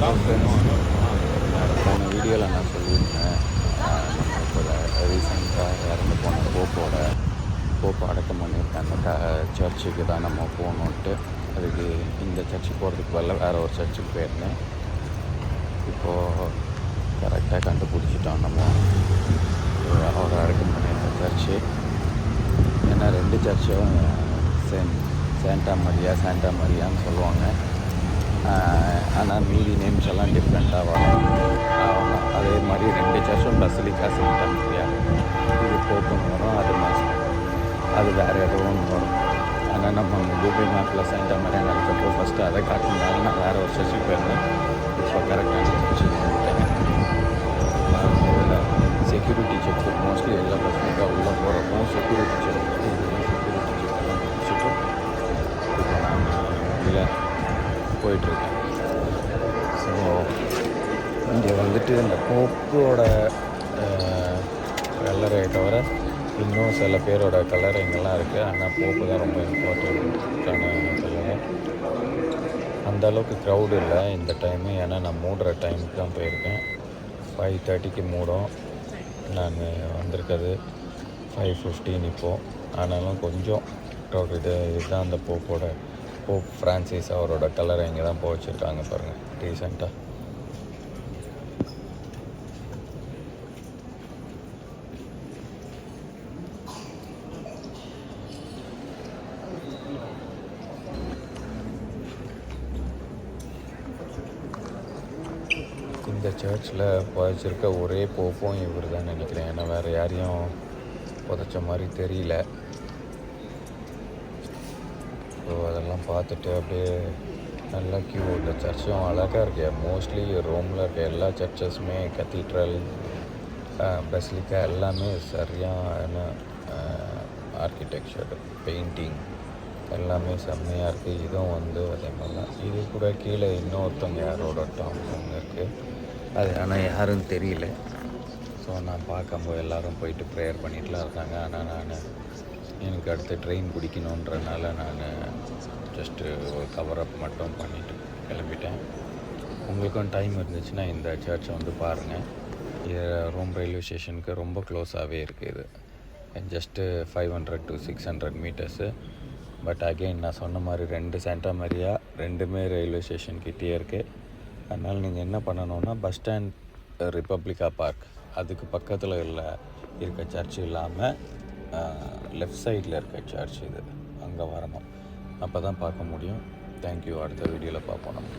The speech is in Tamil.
போன வீடியோவில் நான் சொல்லியிருந்தேன். இப்போ ரீசெண்டாக இறந்து போன போப்போட போப்போ அடக்கம் பண்ணியிருக்காங்க. சர்ச்சுக்கு தான் நம்ம போகணுன்ட்டு. அதுக்கு இந்த சர்ச்சுக்கு போகிறதுக்கு பதில் வேறு ஒரு சர்ச்சுக்கு போயிருந்தேன். இப்போது கரெக்டாக கண்டுபிடிச்சிட்டோம் நம்ம. அவர் அடக்கம் பண்ணியிருந்த சர்ச்சு. ஏன்னா ரெண்டு சர்ச்சும் சேம் சாண்டா மரியா சாண்டா மரியான்னு சொல்லுவாங்க. ஆனால் மீதி நேம்ஸ் எல்லாம் டிஃப்ரெண்ட்டாக வரும் ஆமாம் அதே மாதிரி ரெண்டு சர்ச்சும் பசிலிக்கா சாண்டா மரியா இது போக்குன்னு வரும் அது மாதிரி அது வேறு ஏதோ ஒன்று வரும் ஆனால் நம்ம கூகுள் மேப்பில் சாண்டா மரியா நினைச்சப்போ ஃபஸ்ட்டு அதை காட்டினாலும் நான் வேறு ஒரு சர்ச்சுக்கு போயிருந்தேன் இப்போ கரெக்டான சர்ச்சுக்கு வந்துட்டேன் செக்யூரிட்டி செக் மோஸ்ட்லி எல்லா பசங்க உள்ளே போகிறப்போ செக்யூரிட்டி செக் செக்யூரிட்டி செக்லாம் முடிச்சுட்டு இப்போ போயிட்டுருக்கு. போயிட்டுருக்கேன் ஸோ இங்கே வந்துட்டு இந்த போப்போட கல்லறையை தவிர இன்னும் சில பேரோட கல்லறைங்கள்லாம் இருக்குது ஆனால் போக்கு தான் ரொம்ப இம்பார்ட்டண்ட்டான கல்லறை அந்த அளவுக்கு க்ரௌடு இல்லை இந்த டைமு ஏன்னா நான் மூடுற டைமுக்கு தான் போயிருக்கேன். ஃபைவ் தேர்ட்டிக்கு மூடும். நான் வந்திருக்கிறது ஃபைவ் ஃபிஃப்டீன் இப்போது ஆனாலும் கொஞ்சம் க்ரௌட் இது இதுதான் அந்த போக்கோட போப் ஃப்ரான்சிஸ் அவரோட கலரை இங்கே தான் போக வச்சுருக்காங்க பாருங்கள் ரீசெண்டாக இந்த சர்ச்சில் புதைச்சிருக்க ஒரே போப்பும் இவர் தான் நினைக்கிறேன். ஏன்னா வேறு யாரையும் புதைச்ச மாதிரி தெரியல. ஸோ அதெல்லாம் பார்த்துட்டு அப்படியே நல்லா கியூ இந்த சர்ச்சும் அழகாக இருக்கு. மோஸ்ட்லி ரோமில் இருக்க எல்லா சர்ச்சஸுமே கத்தீட்ரல் பெசிலிக்கா எல்லாமே சரியான ஆர்கிடெக்சர் பெயிண்டிங் எல்லாமே செம்மையாக இருக்குது இதுவும் வந்து அதே மாதிரி தான் இது கூட கீழே இன்னொருத்தவங்க யாரோட டாப்ங்க இருக்குது அது ஆனால் யாருன்னு தெரியல. ஸோ நான் பார்க்கும்போது எல்லோரும் போயிட்டு ப்ரேயர் பண்ணிட்டுலாம் இருக்காங்க. ஆனால் நான் எனக்கு அடுத்து ட்ரெயின் பிடிக்கணுன்றனால நான் ஜஸ்ட்டு ஒரு கவர் அப் மட்டும் பண்ணிவிட்டு கிளம்பிட்டேன். உங்களுக்கும் டைம் இருந்துச்சுன்னா இந்த சர்ச்சை வந்து பாருங்கள் இது ரோம் ரயில்வே ஸ்டேஷனுக்கு ரொம்ப க்ளோஸாகவே இருக்குது இது. Just five hundred to six hundred metres but again நான் சொன்ன மாதிரி ரெண்டு சென்டா மாதிரியா ரெண்டுமே ரயில்வே ஸ்டேஷன் கிட்டேயே இருக்குது அதனால் நீங்கள் என்ன பண்ணணுன்னா பஸ் ஸ்டாண்ட் ரிப்பப்ளிகா பார்க் அதுக்கு பக்கத்தில் உள்ள இருக்க சர்ச் இல்லாமல் லெஃப்ட் சைடில் இருக்க சர்ச் இது. அங்கே வரணும். அப்போ தான் பார்க்க முடியும். தேங்க்யூ அடுத்த வீடியோவில் பார்ப்போம் நம்ம.